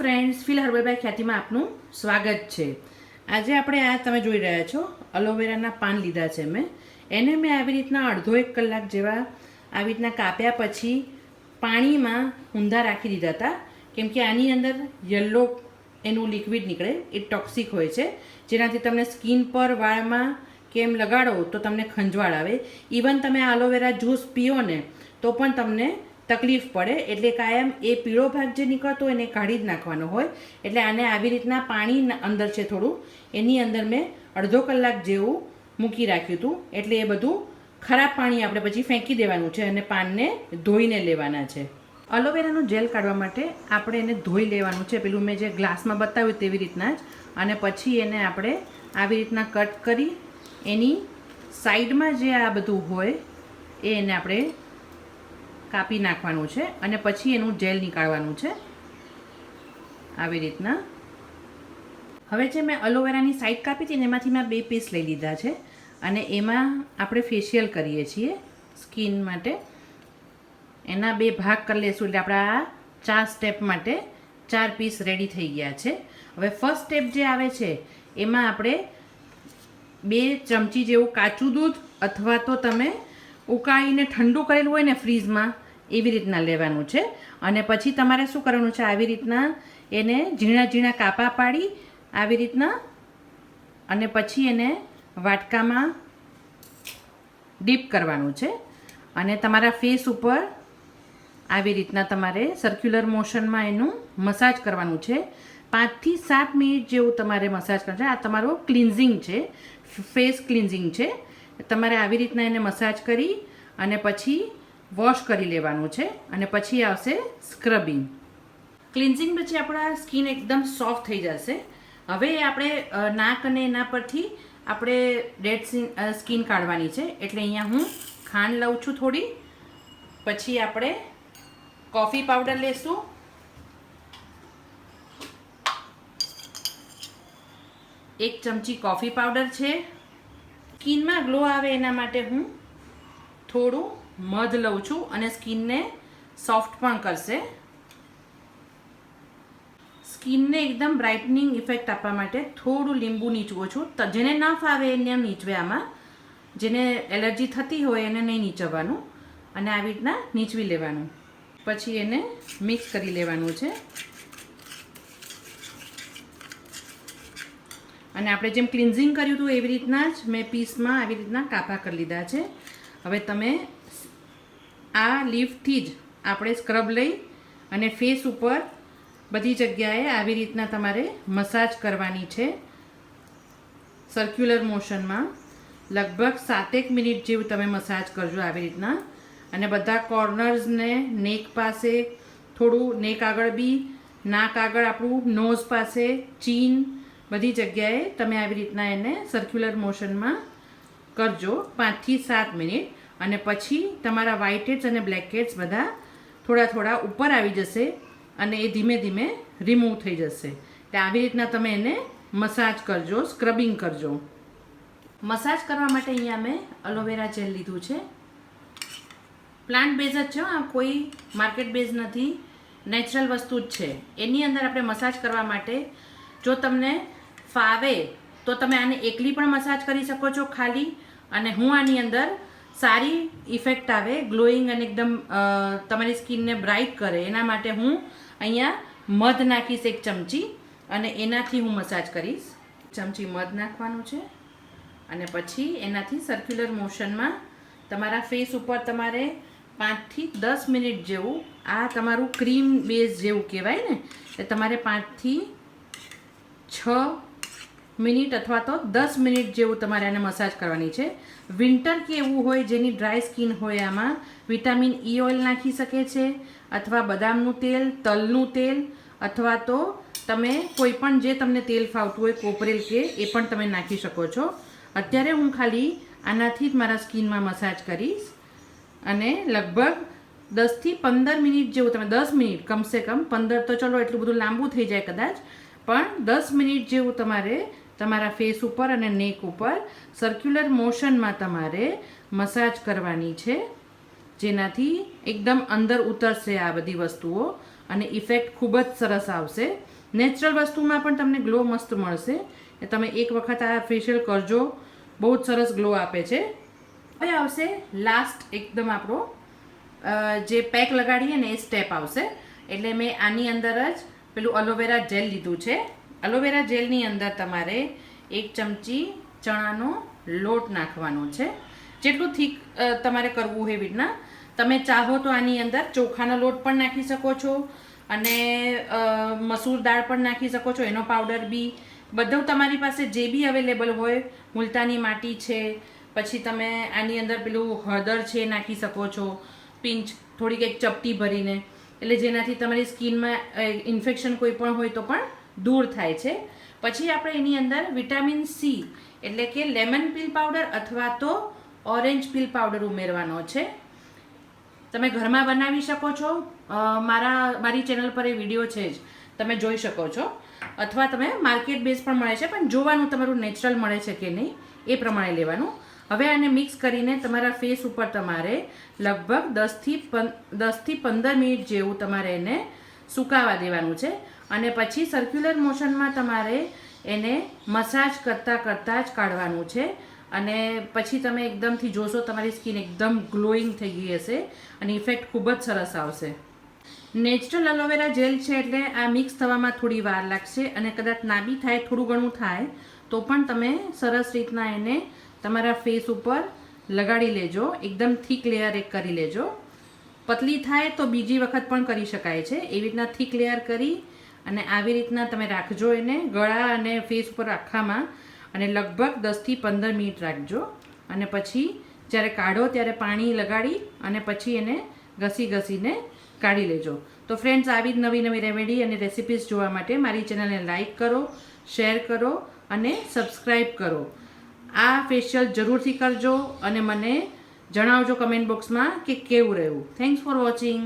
Friends fill હર્બલભાઈ ખ્યાતિમાં આપનું સ્વાગત છે. આજે આપણે આ તમે જોઈ રહ્યા છો અલોવેરાના પાન લીધા છે મેં. એને મેં આવી રીતના અડધો એક કલાક જેવા આવી રીતના કાપ્યા પછી પાણીમાં ઊંધા રાખી દીધા હતા. કેમ કે આની અંદર યલો એનું લિક્વિડ નીકળે, એ ટોક્સિક હોય છે. જેનાથી તમને સ્કિન પર, વાળમાં કેમ લગાડો તો તમને ખંજવાળ આવે. ઇવન તમે આ અલોવેરા જ્યુસ પીઓ ને તો પણ તમને તકલીફ પડે એટલે કાયમ એ પીળો ભાગ જે નીકળતો એને કાઢી જ નાખવાનો હોય. એટલે આને આવી રીતના પાણી અંદર છે થોડું. એની અંદર મેં અડધો કલાક જેવું મૂકી રાખ્યું હતું. એટલે એ બધું ખરાબ પાણી આપણે પછી ફેંકી દેવાનું છે અને પાનને ધોઈને લેવાના છે. અલોવેરાનું જેલ કાઢવા માટે આપણે એને ધોઈ લેવાનું છે. પેલું મેં જે ગ્લાસમાં બતાવ્યું તેવી રીતના જ. અને પછી એને આપણે આવી રીતના કટ કરી એની સાઈડમાં જે આ બધું હોય, એ એને આપણે કાપી નાખવાનું છે અને પછી એનું જેલ નીકાળવાનું છે. આવી રીતના. હવે જે મેં અલોવેરાની સાઈડ કાપી હતી એમાંથી મેં બે પીસ લઈ લીધા છે અને એમાં આપણે ફેશિયલ કરીએ છીએ સ્કિન માટે. એના બે ભાગ કરી લેશું એટલે આપણા ચાર સ્ટેપ માટે ચાર પીસ રેડી થઈ ગયા છે. હવે ફર્સ્ટ સ્ટેપ જે આવે છે, એમાં આપણે બે ચમચી જેવું કાચું દૂધ અથવા તો તમે ઉકાળીને ઠંડુ કરેલું હોય ને ફ્રીઝમાં એવી રીતના લેવાનું છે. અને પછી તમારે શું કરવાનું છે? આવી રીતના એને ઝીણા ઝીણા કાપા પાડી, આવી રીતના અને પછી એને વાટકામાં ડીપ કરવાનું છે. અને તમારા ફેસ ઉપર આવી રીતના તમારે સર્ક્યુલર મોશનમાં એનું મસાજ કરવાનું છે. પાંચથી સાત મિનિટ જેવું તમારે મસાજ કરવાનું છે. આ તમારો ક્લિન્ઝિંગ છે. ફેસ ક્લિન્ઝિંગ છે. તમારે આવી રીતના એને મસાજ કરી અને પછી વોશ કરી લેવાનું છે અને પછી આવશે સ્ક્રબિંગ. ક્લિન્ઝિંગ પછી આપણા સ્કિન એકદમ સોફ્ટ થઈ જશે. હવે આપણે નાક અને એના પરથી આપણે ડેડ સ્કિન કાઢવાની છે. એટલે અહીંયા હું ખાંડ લઉં છું થોડી. પછી આપણે કોફી પાવડર લેશું. એક ચમચી કોફી પાવડર છે. સ્કિનમાં ગ્લો આવે એના માટે હું થોડું મધ લઉં છું અને સ્કિનને સોફ્ટ પણ કરશે. સ્કિનને એકદમ બ્રાઇટનિંગ ઇફેક્ટ આપવા માટે થોડું લીંબુ નીચવું છું. તો, જેને ન ફાવે એને નીચવે આમાં. જેને એલર્જી થતી હોય એને નહીં નીચવવાનું. અને આવી રીતના નીચવી લેવાનું. પછી એને મિક્સ કરી લેવાનું છે. અને આપણે જેમ ક્લિન્ઝિંગ કર્યું હતું એવી રીતના જ મેં પીસમાં આવી રીતના કાપા કરી લીધા છે. હવે તમે આ લીફથી જ આપણે સ્ક્રબ લઈ અને ફેસ ઉપર બધી જગ્યાએ આવી રીતના તમારે મસાજ કરવાની છે. સર્ક્યુલર મોશનમાં લગભગ સાતેક મિનિટ જેવું તમે મસાજ કરજો આવી રીતના. અને બધા કોર્નર્સને નેક પાસે થોડું નેક આગળ બી, નાક આગળ આપણું નોઝ પાસે ચીન બધી જગ્યાએ તમે આવી રીતના એને સર્ક્યુલર મોશનમાં કરજો પાંચથી સાત મિનિટ અને પછી તમારા વ્હાઇટ હેડ્સ અને બ્લેક હેડ્સ બધા થોડા થોડા ઉપર આવી જશે અને એ ધીમે ધીમે રિમૂવ થઈ જશે. એટલે આવી રીતના તમે એને મસાજ કરજો સ્ક્રબિંગ કરજો. મસાજ કરવા માટે અહીંયા મેં અલોવેરા જેલ લીધું છે. પ્લાન્ટ બેઝ જ છે આ કોઈ માર્કેટ બેઝ નથી. નેચરલ વસ્તુ જ છે. એની અંદર આપણે મસાજ કરવા માટે જો તમને ફાવે, તો તમે આને એકલી પણ મસાજ કરી શકો છો ખાલી. અને હું આની અંદર સારી ઇફેક્ટ આવે, ગ્લોઈંગ અને એકદમ તમારી સ્કિનને બ્રાઇટ કરે. એના માટે હું અહીંયા મધ નાખીશ એક ચમચી અને એનાથી હું મસાજ કરીશ. ચમચી મધ નાખવાનું છે. અને પછી એનાથી સર્ક્યુલર મોશનમાં તમારા ફેસ ઉપર તમારે પાંચથી દસ મિનિટ જેવું, આ તમારું ક્રીમ બેઝ જેવું કહેવાય ને, એ તમારે પાંચથી છ મિનિટ અથવા તો દસ મિનિટ જેવું તમારે આને મસાજ કરવાની છે. વિન્ટર કે એવું હોય જેની ડ્રાય સ્કિન હોય આમાં, વિટામિન ઈ ઓઇલ નાખી શકે છે, અથવા બદામનું તેલ, તલનું તેલ, અથવા તો તમે કોઈ પણ જે તમને તેલ ફાવતું હોય, કોપરેલ કે એ પણ તમે નાખી શકો છો. અત્યારે હું ખાલી આનાથી જ મારા સ્કિનમાં મસાજ કરીશ. અને લગભગ દસથી પંદર મિનિટ જેવું, તમે દસ મિનિટ કમસે કમ, પંદર તો ચલો એટલું બધું લાંબુ થઈ જાય કદાચ, પણ દસ મિનિટ જેવું તમારે તમારા ફેસ ઉપર અને નેક ઉપર સર્ક્યુલર મોશનમાં તમારે મસાજ કરવાની છે. જેનાથી એકદમ અંદર ઉતરશે આ બધી વસ્તુઓ અને ઇફેક્ટ ખૂબ જ સરસ આવશે. નેચરલ વસ્તુમાં પણ તમને ગ્લો મસ્ત મળશે. તમે એક વખત આ ફેશિયલ કરજો. બહુ જ સરસ ગ્લો આપે છે. હવે આવશે લાસ્ટ એકદમ આપણો જે પેક લગાડીએ ને એ સ્ટેપ આવશે. એટલે મેં આની અંદર જ પેલું અલોવેરા જેલ લીધું છે. અલોવેરા જેલની અંદર તમારે એક ચમચી ચણાનો લોટ નાખવાનો છે. જેટલું થીક તમારે કરવું હોય એવી રીતના. તમે ચાહો તો આની અંદર ચોખાનો લોટ પણ નાખી શકો છો અને મસૂર દાળ પણ નાખી શકો છો, એનો પાવડર બી. બધું તમારી પાસે જે બી અવેલેબલ હોય, મુલતાની માટી છે, પછી તમે આની અંદર પેલું હળદર છે નાખી શકો છો, પિંચ, થોડીક એક ચપટી ભરીને. એટલે જેનાથી તમારી સ્કિનમાં ઇન્ફેક્શન કોઈ પણ હોય તો પણ દૂર થાય છે. પછી આપણે એની અંદર વિટામિન સી એટલે કે લેમન પીલ પાવડર અથવા તો ઓરેન્જ પીલ પાવડર ઉમેરવાનો છે. તમે ઘરમાં બનાવી શકો છો. મારા, મારી ચેનલ પર એ વીડિયો છે જ. તમે જોઈ શકો છો. અથવા તમે માર્કેટ બેઝ પણ મળે છે, પણ જોવાનું તમારું નેચરલ મળે છે કે નહીં, એ પ્રમાણે લેવાનું. હવે આને મિક્સ કરીને તમારા ફેસ ઉપર તમારે લગભગ દસથી પં દસથી પંદર મિનિટ જેવું તમારે એને સુકાવા દેવાનું છે. અને પછી સર્ક્યુલર મોશનમાં તમારે એને મસાજ કરતાં કરતાં જ કાઢવાનું છે. અને પછી તમે એકદમથી જોશો તમારી સ્કિન એકદમ ગ્લોઈંગ થઈ ગઈ હશે અને ઇફેક્ટ ખૂબ જ સરસ આવશે. નેચરલ એલોવેરા જેલ છે એટલે આ મિક્સ થવામાં થોડી વાર લાગશે અને કદાચ ના બી થાય, થોડું ઘણું થાય, તો પણ તમે સરસ રીતના એને તમારા ફેસ ઉપર લગાડી લેજો. એકદમ થીક લેયર એક કરી લેજો. પતલી થાય તો બીજી વખત પણ કરી શકાય છે. એવી રીતના થીક લેયર કરી અને આવી રીતના તમે રાખજો એને, ગળા અને ફેસ ઉપર આખામાં અને લગભગ દસથી પંદર મિનિટ રાખજો. અને પછી જ્યારે કાઢો ત્યારે પાણી લગાડી અને પછી એને ઘસી ઘસીને કાઢી લેજો. તો ફ્રેન્ડ્સ આવી જ નવી નવી રેમેડી અને રેસિપીઝ જોવા માટે મારી ચેનલને લાઈક કરો શેર કરો અને સબસ્ક્રાઈબ કરો. આ ફેશિયલ જરૂરથી કરજો અને મને જણાવજો કમેન્ટ બોક્સમાં કે કેવું રહ્યું. Thanks for watching